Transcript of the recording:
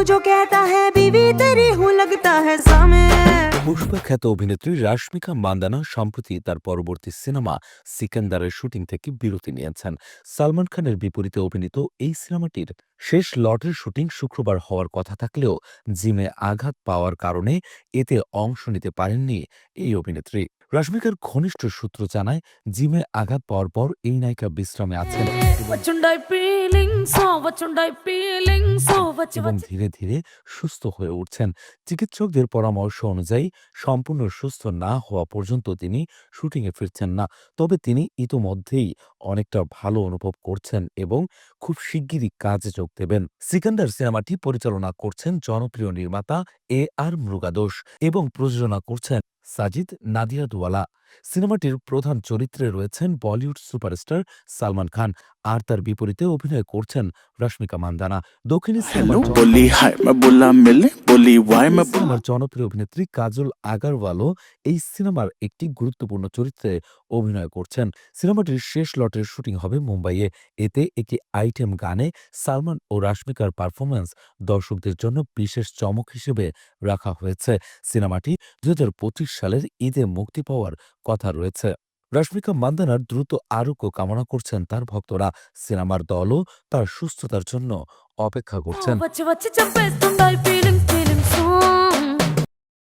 जो कहता है बीवी तेरी हूँ लगता है सामे পুষ্পা খ্যাত অভিনেত্রী রাশমিকা মান্দানা সম্প্রতি তার পরবর্তী সিনেমা সিকান্দারের শুটিং থেকে বিরতি নিয়েছেন সালমান খানের বিপরীতে অভিনীত এই সিনেমাটির শেষ লটের শুটিং শুক্রবার হওয়ার কথা থাকলেও জিমে আঘাত পাওয়ার কারণে এতে অংশ নিতে পারেননি এই অভিনেত্রী রাশমিকার ঘনিষ্ঠ সূত্র জানায় জিমে আঘাত পাওয়ার পর এই নায়িকা বিশ্রামে আছেন বাচ্চা, এবং ধীরে ধীরে সুস্থ হয়ে উঠছেন। চিকিৎসকদের পরামর্শ অনুযায়ী সম্পূর্ণ সুস্থ না হওয়া পর্যন্ত তিনি শুটিংয়ে ফিরছেন না। তবে তিনি ইতোমধ্যেই অনেকটা ভালো অনুভব করছেন এবং খুব শিগগিরই কাজে যোগ দেবেন। 'সিকান্দার' সিনেমাটি পরিচালনা করছেন জনপ্রিয় নির্মাতা এ আর মৃগাদোষ এবং প্রযোজনা করছেন সাজিদ নাদিয়াদওয়ালা সিনেমাটির প্রধান চরিত্রে রয়েছেন বলিউড সুপারস্টার সালমান খান। আর তার বিপরীতে অভিনয় করছেন রশ্মিকা মান্দানা। দক্ষিণ সিনেমার জনপ্রিয় অভিনেত্রী কাজল আগারওয়ালও এই সিনেমার একটি গুরুত্বপূর্ণ চরিত্রে অভিনয় করছেন। সিনেমাটির শেষ লটের শুটিং হবে মুম্বাইয়ে। এতে একটি আইটেম গানে সালমান ও রশ্মিকার পারফরমেন্স দর্শকদের জন্য বিশেষ চমক হিসেবে রাখা হয়েছে। সিনেমাটি দুই হাজার পঁচিশ সালের ঈদে মুক্তি পাওয়ার কথা রয়েছে। রশ্মিকা মান্দানার দ্রুত আরোগ্য কামনা করছেন তার ভক্তরা। সিনেমার দলও তার সুস্থতার জন্য অপেক্ষা করছেন।